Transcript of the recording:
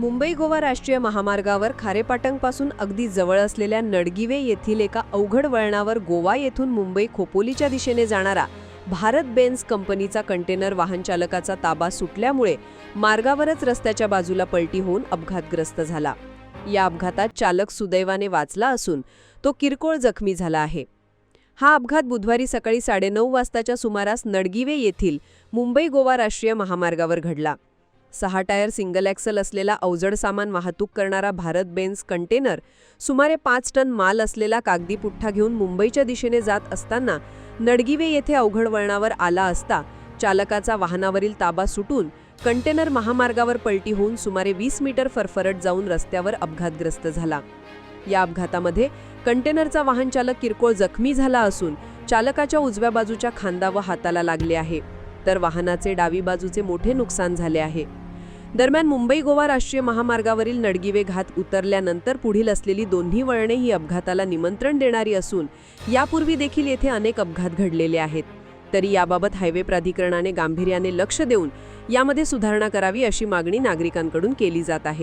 मुंबई गोवा राष्ट्रीय महामार्गावर खारेपाटंगपासून अगदी जवळ असलेल्या नडगिवे येथील एका अवघड वळणावर गोवा येथून मुंबई खोपोलीच्या दिशेने जाणारा भारत बेन्स कंपनीचा कंटेनर वाहन चालकाचा ताबा सुटल्यामुळे मार्गावरच रस्त्याच्या बाजूला पलटी होऊन अपघातग्रस्त झाला. या अपघातात चालक सुदैवाने वाचला असून तो किरकोळ जखमी झाला आहे. हा अपघात बुधवारी सकाळी साडेनऊ वाजताच्या सुमारास नडगिवे येथील मुंबई गोवा राष्ट्रीय महामार्गावर घडला. सहा टायर सिंगल ॲक्सल असलेला अवजड सामान वाहतूक करणारा भारत बेन्स कंटेनर सुमारे पाच टन माल असलेला कागदी पुठ्ठा घेऊन मुंबईच्या दिशेने जात असताना नडगिवे येथे अवघड वळणावर आला असता चालकाचा वाहनावरील ताबा सुटून कंटेनर महामार्गावर पलटी होऊन सुमारे वीस मीटर फरफरट जाऊन रस्त्यावर अपघातग्रस्त झाला. या अपघातामध्ये कंटेनरचा वाहन चालक किरकोळ जखमी झाला असून चालकाच्या उजव्या बाजूच्या खांदा व हाताला लागले आहे. तर वाहनाचे डावी बाजूचे मोठे नुकसान झाले आहे. दरम्यान मुंबई गोवा राष्ट्रीय महामार्गावरील नडगिवे घात उतरल्यानंतर पुढील असलेली दोन्ही वळणे ही अपघाताला निमंत्रण देणारी असून यापूर्वी देखील येथे अनेक अपघात घडलेले आहेत. तरी याबाबत हायवे प्राधिकरणाने गांभीर्याने लक्ष देऊन यामध्ये सुधारणा करावी अशी मागणी नागरिकांकडून केली जात आहे.